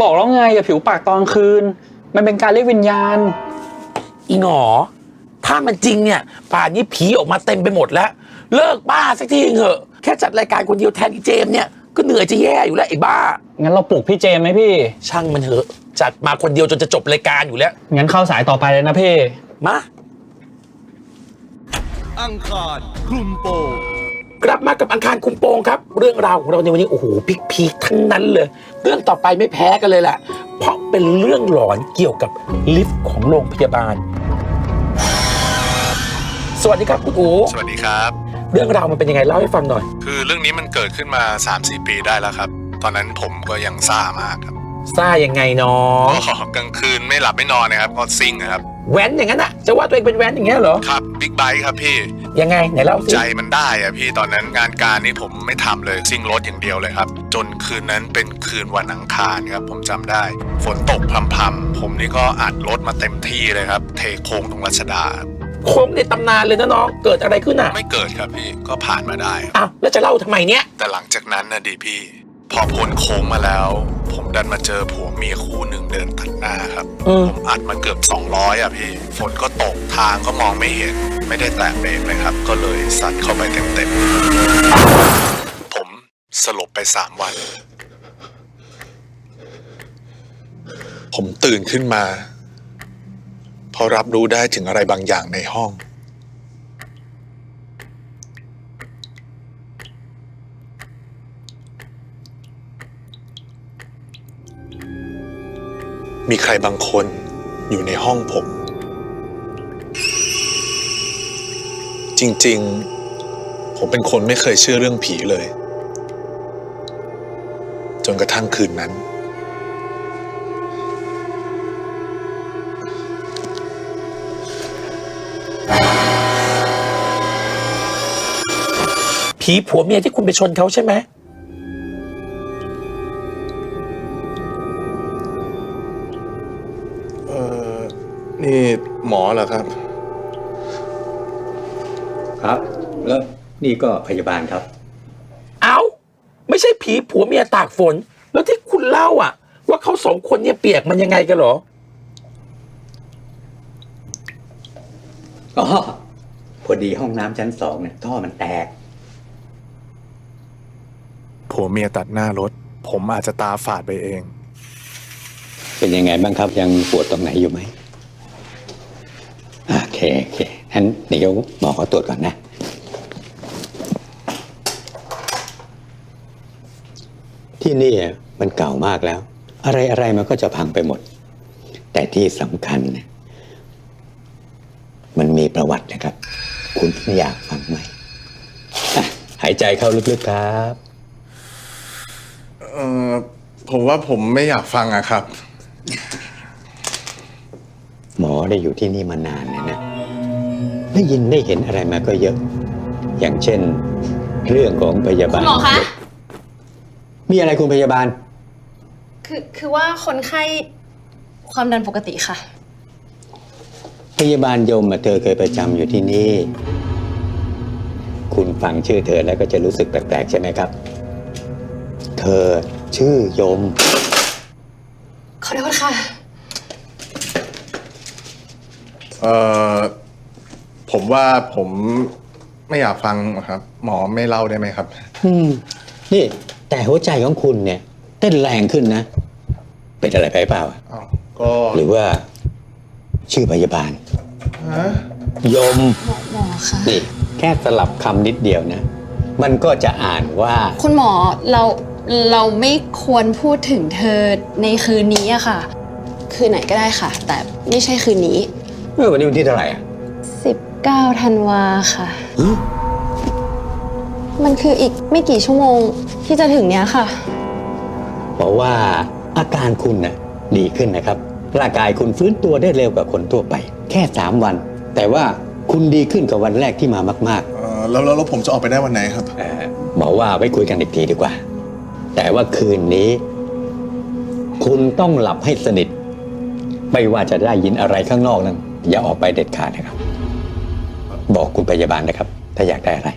บอกแล้วไงอย่าผิวปากตอนคืน มันเป็นการเรียกวิญญาณ อีหงอถ้ามันจริงเนี่ยป่านนี้ผีออกมาเต็มไปหมดแล้ว เลิกบ้าสักทีเถอะ แค่จัดรายการคนเดียวแทนอีเจมส์เนี่ย ก็เหนื่อยจะแย่อยู่แล้วไอ้บ้า งั้นเราปลุกพี่เจมส์ไหมพี่ ช่างมันเถอะ จัดมาคนเดียวจนจะจบรายการอยู่แล้ว งั้นเข้าสายต่อไปเลยนะพี่ มา อังคารคลุมโปง กลับมากับอังคารคุมโปงครับ เรื่องราวของเราในวันนี้โอ้โหพีคพีคๆทั้งนั้นเลย เรื่องต่อไปไม่แพ้กันเลยแหละเพราะเป็นเรื่องหลอนเกี่ยวกับลิฟต์ของโรงพยาบาล สวัสดีครับคุณอูสวัสดีครับ เรื่องราวมันเป็นยังไงเล่าให้ฟังหน่อย คือเรื่องนี้มันเกิดขึ้นมา 3-4 ปีได้แล้วครับ ตอนนั้นผมก็ยังซ่ามากครับซ่ายังไงน้องก็กลางคืนไม่หลับไม่นอนนะครับก็ซิ่งนะครับแว้นอย่างนั้นอะจะว่าตัวเองเป็นแว้นอย่างเงี้ยเหรอครับบิ๊กไบค์ครับพี่ ยังไงไหนเล่าสิ ใจมันได้อะพี่ตอนนั้นงานการนี้ผมไม่ทำเลยซิ่งรถอย่างเดียวเลยครับ จนคืนนั้นเป็นคืนวันอังคารครับผมจำได้ ฝนตกพรำๆผมนี่ก็อัดรถมาเต็มที่เลยครับ เทโค้งตรงรัชดาครับโค้งในตำนานเลยนะน้อง เกิดอะไรขึ้นอะไม่เกิดครับพี่ก็ผ่านมาได้อ้าวแล้วจะเล่าทำไมเนี้ยแต่หลังจากนั้นนะดีพี่ พอพ้นโค้งมาแล้ว ผมดันมาเจอผัวเมียคู่หนึ่งเดินตัดหน้าครับ อืม ผมอัดมาเกือบ 200 อะพี่ ฝนก็ตกทางก็มองไม่เห็น ไม่ได้แตะเบรกเลยครับ ก็เลยซัดเข้าไปเต็มๆ ผมสลบไป 3 วัน ผมตื่นขึ้นมาเพราะรับรู้ได้ถึงอะไรบางอย่างในห้อง มีใครบางคนอยู่ในห้องผม จริงๆ ผมเป็นคนไม่เคยเชื่อเรื่องผีเลย จนกระทั่งคืนนั้น ผีผัวเมียที่คุณไปชนเขาใช่ไหม นี่หมอเหรอครับ ครับ แล้วนี่ก็พยาบาลครับ เอ้า ไม่ใช่ผีผัวเมียตากฝน แล้วที่คุณเล่าอะ ว่าเขาสองคนเนี่ยเปียกมันยังไงกันเหรอก็พอดีห้องน้ำชั้นสองเนี่ยท่อมันแตก ผัวเมียตัดหน้ารถ ผมอาจจะตาฝาดไปเอง เป็นยังไงบ้างครับยังปวดตรงไหนอยู่ไหมโอ เคโอเคงั้นเดี๋ยวหมอขอตรวจก่อนนะ ที่นี่มันเก่ามากแล้ว อะไรอะไรมันก็จะพังไปหมด แต่ที่สำคัญ มันมีประวัตินะครับ คุณอยากฟังไหมหายใจเข้าลึกๆครับ เออผมว่าผมไม่อยากฟังอะครับ หมอได้อยู่ที่นี่มานานนะนะได้ยินได้เห็นอะไรมาก็เยอะ อย่างเช่น เรื่องของพยาบาลคุณหมอคะ มีอะไรคุณพยาบาล คือคือว่าคนไข้ความดันปกติค่ะ พยาบาลยมอะเธอเคยประจำอยู่ที่นี่ คุณฟังชื่อเธอแล้วก็จะรู้สึกแปลกๆใช่ไหมครับ เธอชื่อยม ขอโทษค่ะ เออผมว่าผมไม่อยากฟังครับ หมอไม่เล่าได้ไหมครับ อืมนี่แต่หัวใจของคุณเนี่ย เต้นแรงขึ้นนะ เป็นอะไรไปเปล่า อ้าวก็หรือว่า ชื่อพยาบาล ฮะยม หมอหมอค่ะนี่ แค่สลับคำนิดเดียวนะ มันก็จะอ่านว่า คุณหมอเราเราไม่ควรพูดถึงเธอในคืนนี้อะค่ะ คืนไหนก็ได้ค่ะ แต่ไม่ใช่คืนนี้ เมื่อวันนี้วันที่เท่าไหร่อะ19ธันวาค่ะ มันคืออีกไม่กี่ชั่วโมงที่จะถึงเนี้ยค่ะเพราะว่าอาการคุณน่ะดีขึ้นนะครับ ร่างกายคุณฟื้นตัวได้เร็วกว่าคนทั่วไป แค่ 3 วัน แต่ว่าคุณดีขึ้นกว่าวันแรกที่มามากเออแล้วแล้วแล้วผมจะออกไปได้วันไหนครับๆเอ่อบอกว่าไว้คุยกันอีกทีดีกว่า แต่ว่าคืนนี้ คุณต้องหลับให้สนิท ไม่ว่าจะได้ยินอะไรข้างนอกนั้น อย่าออกไปเด็ดขาดนะครับ บอกคุณพยาบาลนะครับ ถ้าอยากได้อะไร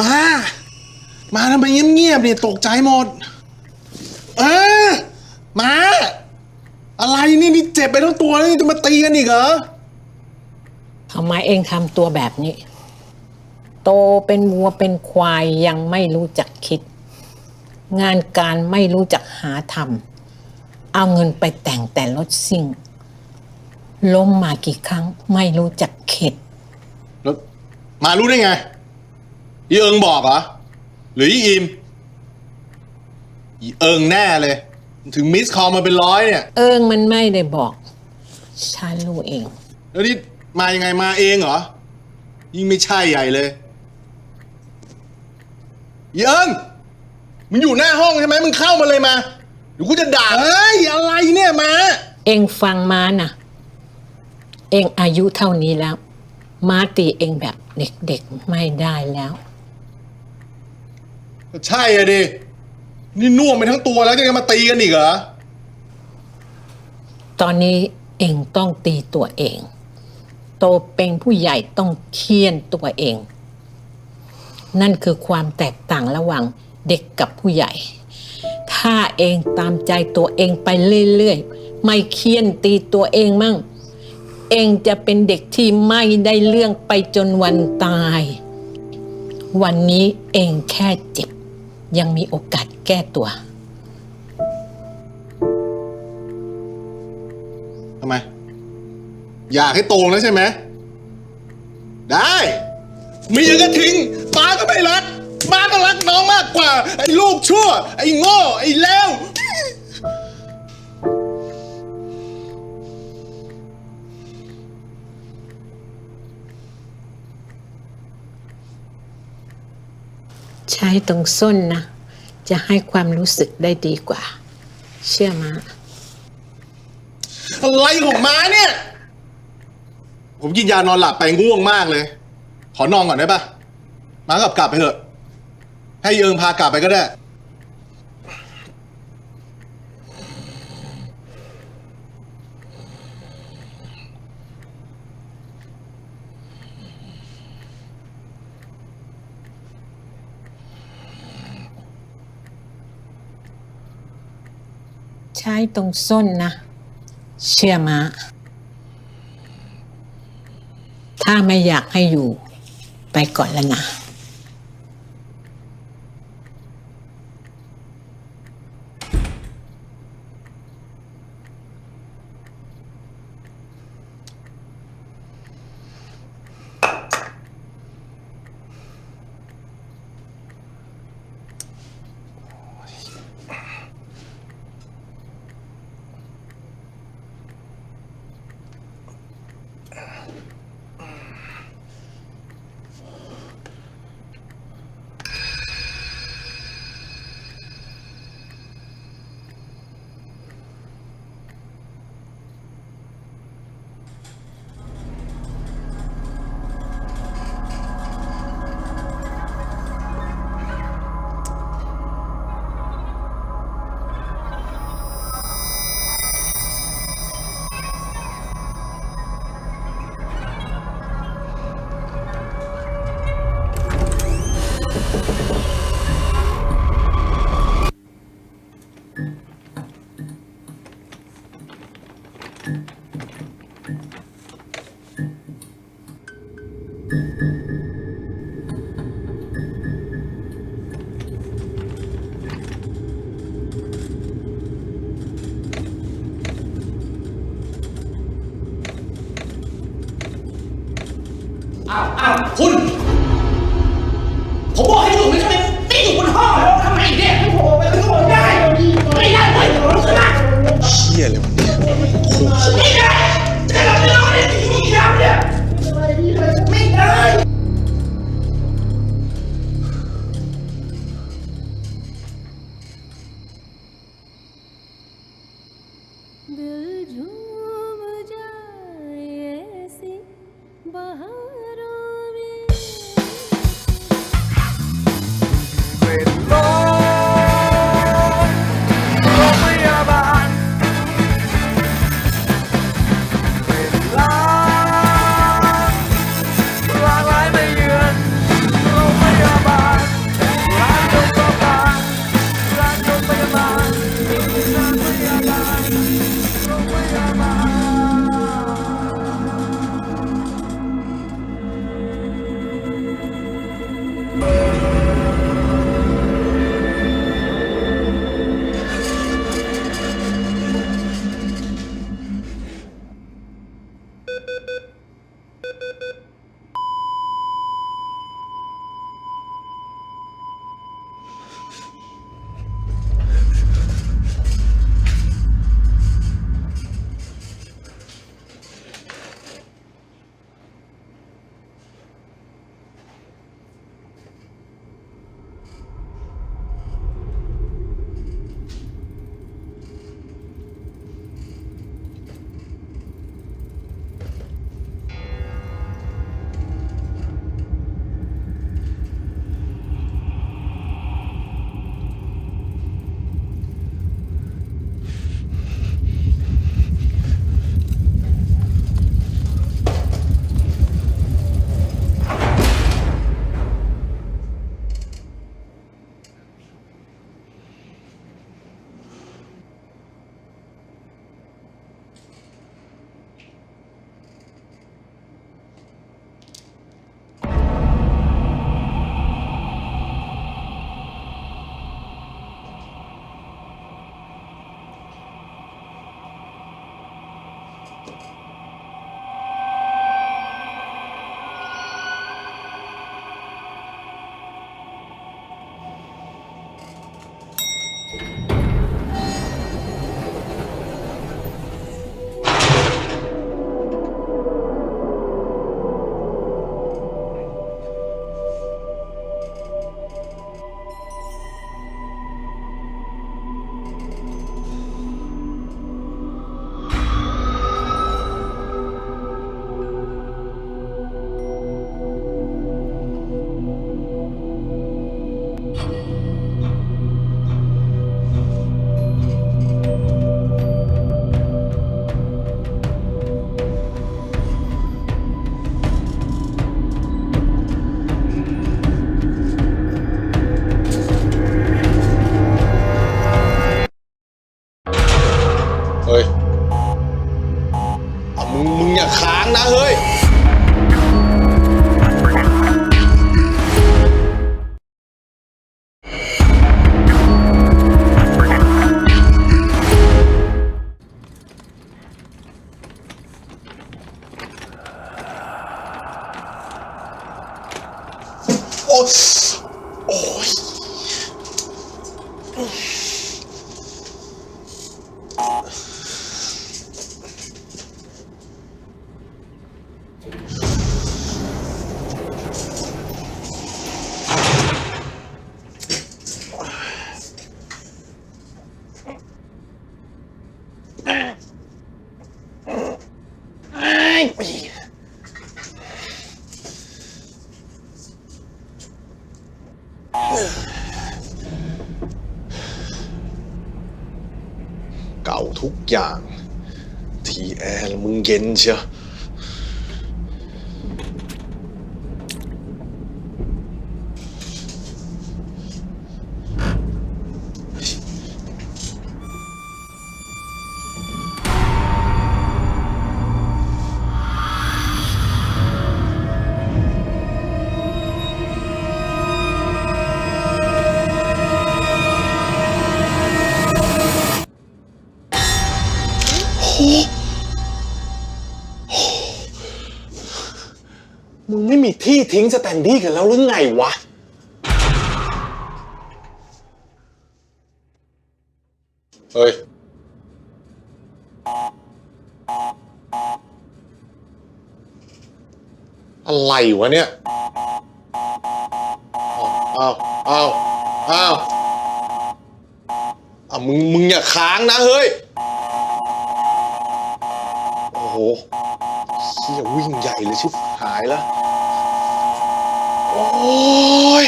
มา มาทำไมเงียบๆเนี่ยตกใจหมด เออมา อะไรนี่นี่เจ็บไปทั้งตัวแล้วนี่จะมาตีกันอีกเหรอทำไมเองทำตัวแบบนี้ โตเป็นวัวเป็นควายยังไม่รู้จักคิด งานการไม่รู้จักหาทำเอาเงินไปแต่งแต่รถซิ่ง ล้มมากี่ครั้งไม่รู้จักเข็ด แล้วมารู้ได้ไง อีเอิงบอกเหรอ หรืออีอิมอีเอิงแน่เลย ถึงมิสคอลมาเป็นร้อยเนี่ย เอิงมันไม่ได้บอก ฉันรู้เอง แล้วนี่มายังไงมาเองเหรอ ยิ่งไม่ใช่ใหญ่เลยอีเอิงมึงอยู่หน้าห้องใช่ไหมมึงเข้ามาเลยมาเดี๋ยวกูจะด่าเฮ้ยอะไรเนี่ยมา เองฟังมานะเองอายุเท่านี้แล้ว มาตีเองแบบเด็กๆไม่ได้แล้ว ใช่อะดินี่น่วมไปทั้งตัวแล้วยังมาตีกันอีกเหรอ ตอนนี้เองต้องตีตัวเอง โตเป็นผู้ใหญ่ต้องเคี่ยนตัวเอง นั่นคือความแตกต่างระหว่างเด็กกับผู้ใหญ่ ถ้าเองตามใจตัวเองไปเรื่อยๆ ไม่เคี่ยนตีตัวเองมั่ง เองจะเป็นเด็กที่ไม่ได้เรื่องไปจนวันตาย วันนี้เองแค่เจ็บ ยังมีโอกาสแก้ตัว ทำไม อยากให้โตแล้วใช่ไหม ได้ เมียก็ทิ้งป้าก็ไม่รักป้าก็รักน้องมากกว่า ไอ้ลูกชั่ว ไอ้โง่ ไอ้เลว ใช้ตรงส้นนะ จะให้ความรู้สึกได้ดีกว่า เชื่อมาอะไรของม้าเนี่ย ผมกินยานอนหลับไปง่วงมากเลย ขอนอนก่อนได้ปะม้ากลับกลับไปเถอะ ให้เอิงพากลับไปก็ได้ ช้ตรงส้นนะ เชื่อมา ถ้าไม่อยากให้อยู่ ไปก่อนแล้วนะ เก่าทุก อย่าง ทีแอร์มึงเย็นเชียว มึงไม่มีที่ทิ้งสแตนดี้กันแล้วหรือไงวะ เฮ้ย อะไรวะเนี่ยอ้าวอ้าวอ้าวอะมึง มึงอย่าค้างนะเฮ้ย โอ้โหเฮียวิ่งใหญ่เลยชิบหายแล้ว โอ้ย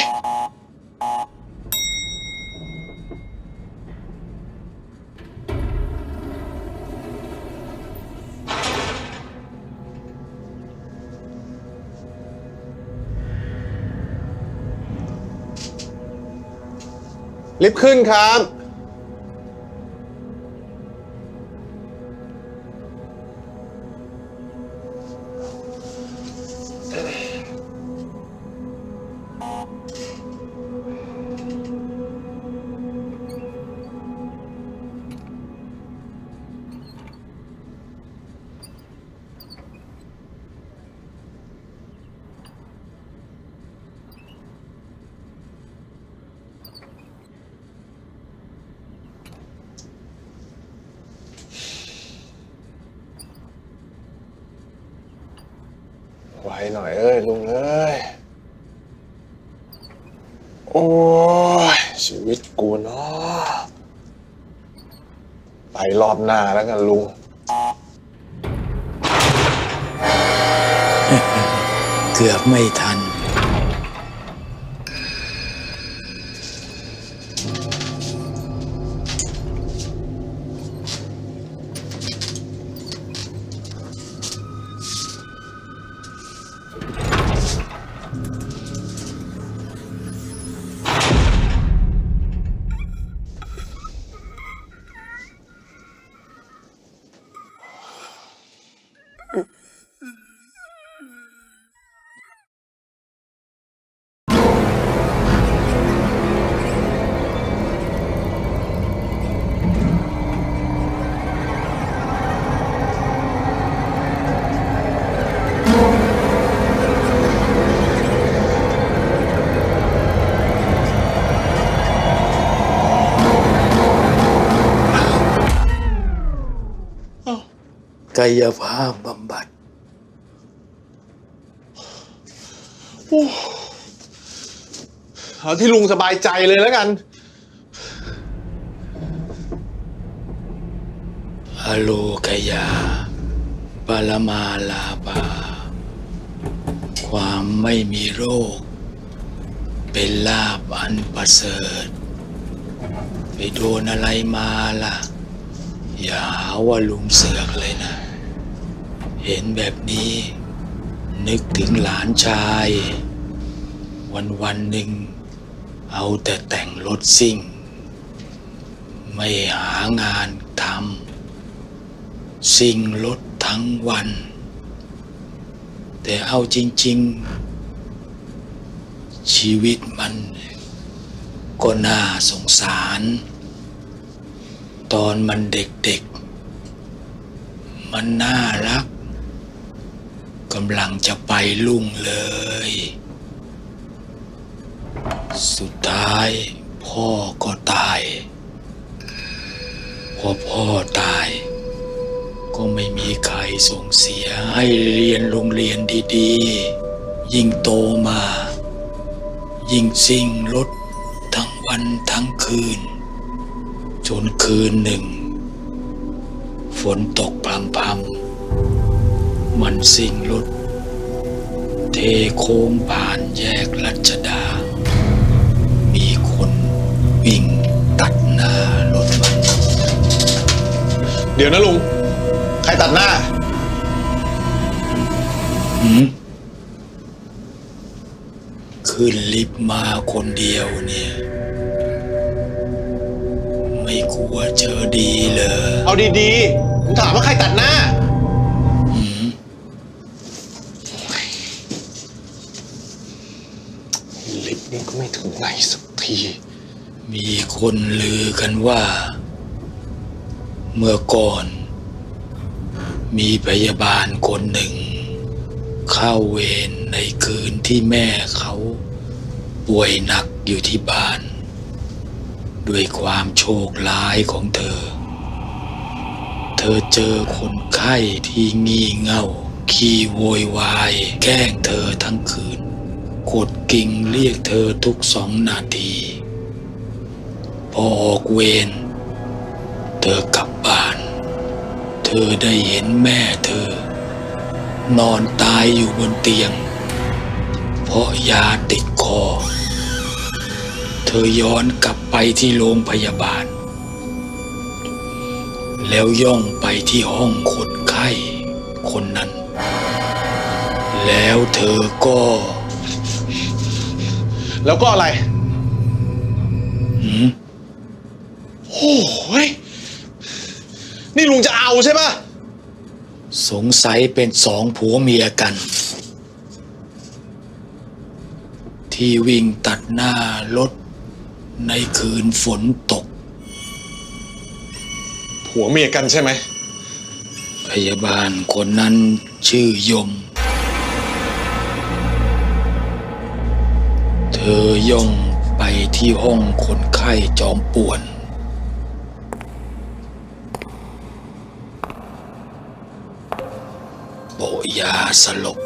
ลิฟต์ขึ้นครับ ย โอ้ย ชีวิตกูเนาะไปรอบหน้าแล้วกันลุง เกือบไม่ทัน กายภาพบำบัดเอาที่ลุงสบายใจเลยแล้วกัน อโลกยา ปรมาลาปา ความไม่มีโรค เป็นลาบอันประเสริฐ ไปโดนอะไรมาล่ะ อย่าหาว่าลุงเสือกเลยนะ เห็นแบบนี้ นึกถึงหลานชาย วันวันหนึ่ง เอาแต่แต่งรถซิ่ง ไม่หางานทำสิ่งรถทั้งวัน แต่เอาจริง ๆ ชีวิตมัน ก็น่าสงสาร ตอนมันเด็กๆมันน่ารัก กำลังจะไปลุ่งเลย สุดท้ายพ่อก็ตาย พอพ่อตาย ก็ไม่มีใครส่งเสียให้เรียนโรงเรียนดีๆ ยิ่งโตมา ยิ่งสิ่งรถทั้งวันทั้งคืน จนคืนหนึ่ง ฝนตกพรำพำ ๆมันสิ่งรถเทโค้งผ่านแยกรัชดา มีคนวิ่งตัดหน้ารถมันเดี๋ยวนะลุง ใครตัดหน้า หืมขึ้นลิฟต์มาคนเดียวเนี่ย ไม่กลัวเจอดีเลย เอาดีๆผมถามว่าใครตัดหน้า ไม่ถึงไหนสักที มีคนลือกันว่า เมื่อก่อน มีพยาบาลคนหนึ่ง เข้าเวรในคืนที่แม่เขาป่วยหนักอยู่ที่บ้าน ด้วยความโชคร้ายของเธอ เธอเจอคนไข้ที่งี่เง่าขี้โวยวาย แกล้งเธอทั้งคืน กดกิ่งเรียกเธอทุกสองนาที พอออกเวรเธอกลับบ้าน เธอได้เห็นแม่เธอ นอนตายอยู่บนเตียง เพราะยาติดคอ เธอย้อนกลับไปที่โรงพยาบาล แล้วย่องไปที่ห้องคนไข้คนนั้น แล้วเธอก็ แล้วก็อะไรหืมโอ้ยนี่ลุงจะเอาใช่ปะสงสัยเป็นสองผัวเมียกัน ที่วิ่งตัดหน้ารถในคืนฝนตก ผัวเมียกันใช่ไหม พยาบาลคนนั้นชื่อยม ธอย่องไปที่ห้องคนไข้จอมป่วน โปะยาสลบ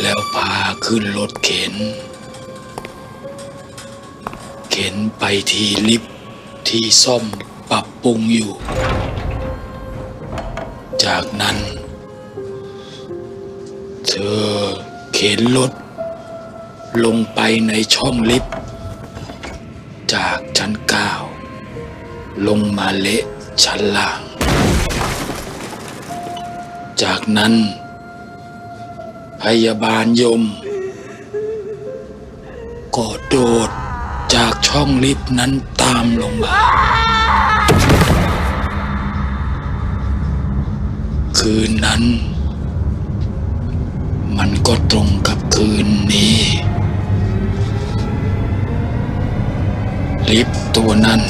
แล้วพาขึ้นรถเข็น เข็นไปที่ลิฟที่ซ่อมปรับปรุงอยู่ จากนั้น เธอเข็นรถ ลงไปในช่องลิฟต์จากชั้นเก้าลงมาเละชั้นล่าง จากนั้น พยาบาลยม ก็โดดจากช่องลิฟต์นั้นตามลงมา คืนนั้น มันก็ตรงกับคืนนี้ ลิฟต์ตัวนั้น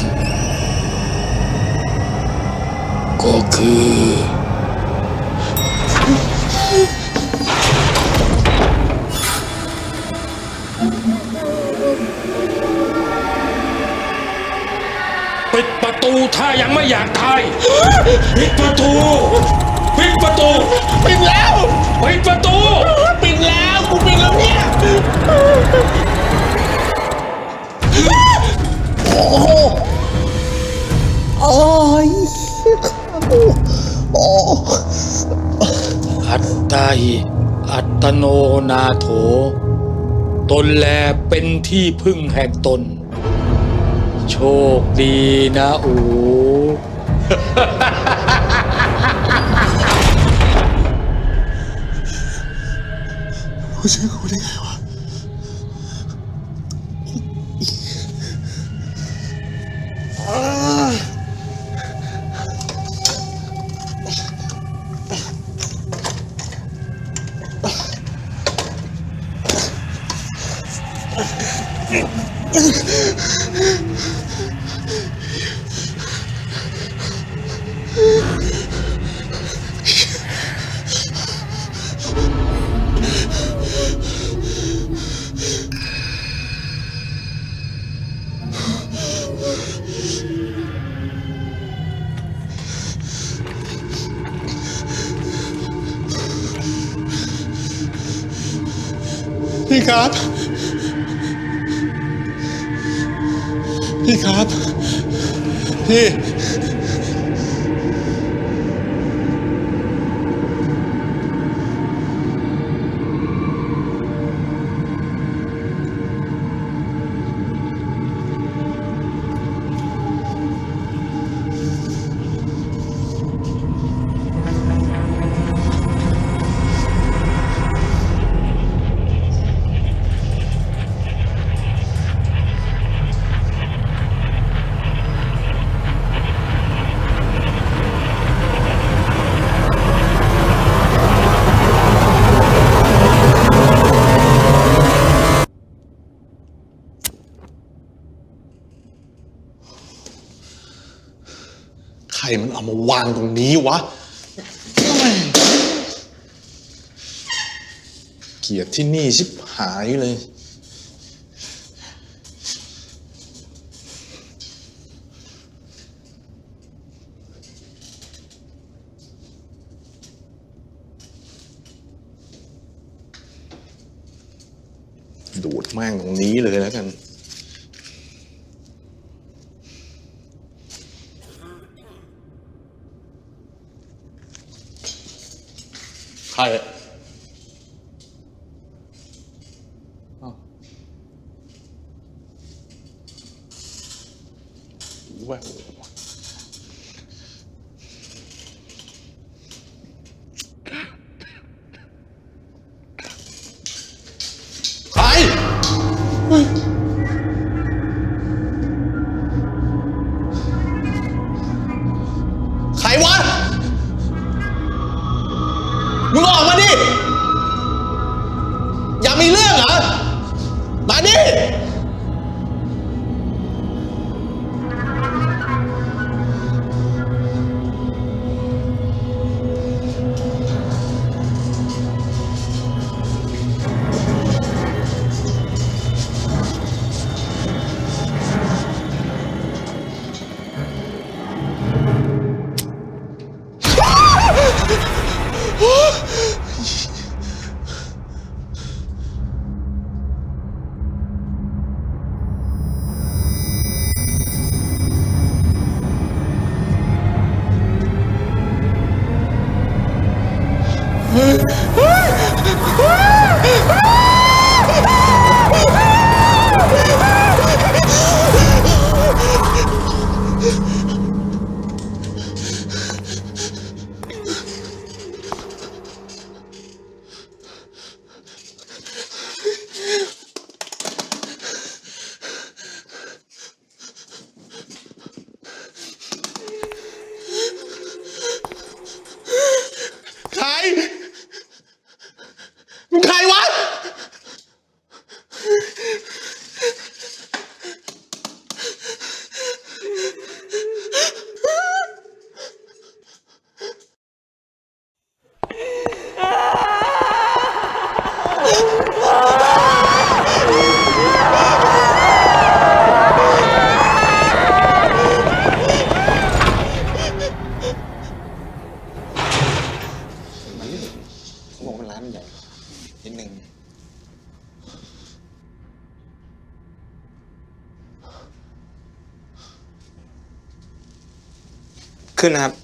ก็คือ ปิดประตูถ้ายังไม่อยากตาย ปิดประตู ปิดประตู ปิดแล้ว ปิดประตู ปิดแล้ว กูปิด อัตโนนาโถ ตนแลเป็นที่พึ่งแห่งตน โชคดีนะอูกูเชื่อกู ครับ พี่ครับ พี่ มันเอามาวางตรงนี้วะ เกลียดที่นี่ชิบหายเลย ดูดแม่งตรงนี้เลยแล้วกัน ใมึงใครวะ เขาบอกว่าร้านมันใหญ่นิดนึง ขึ้นนะครับ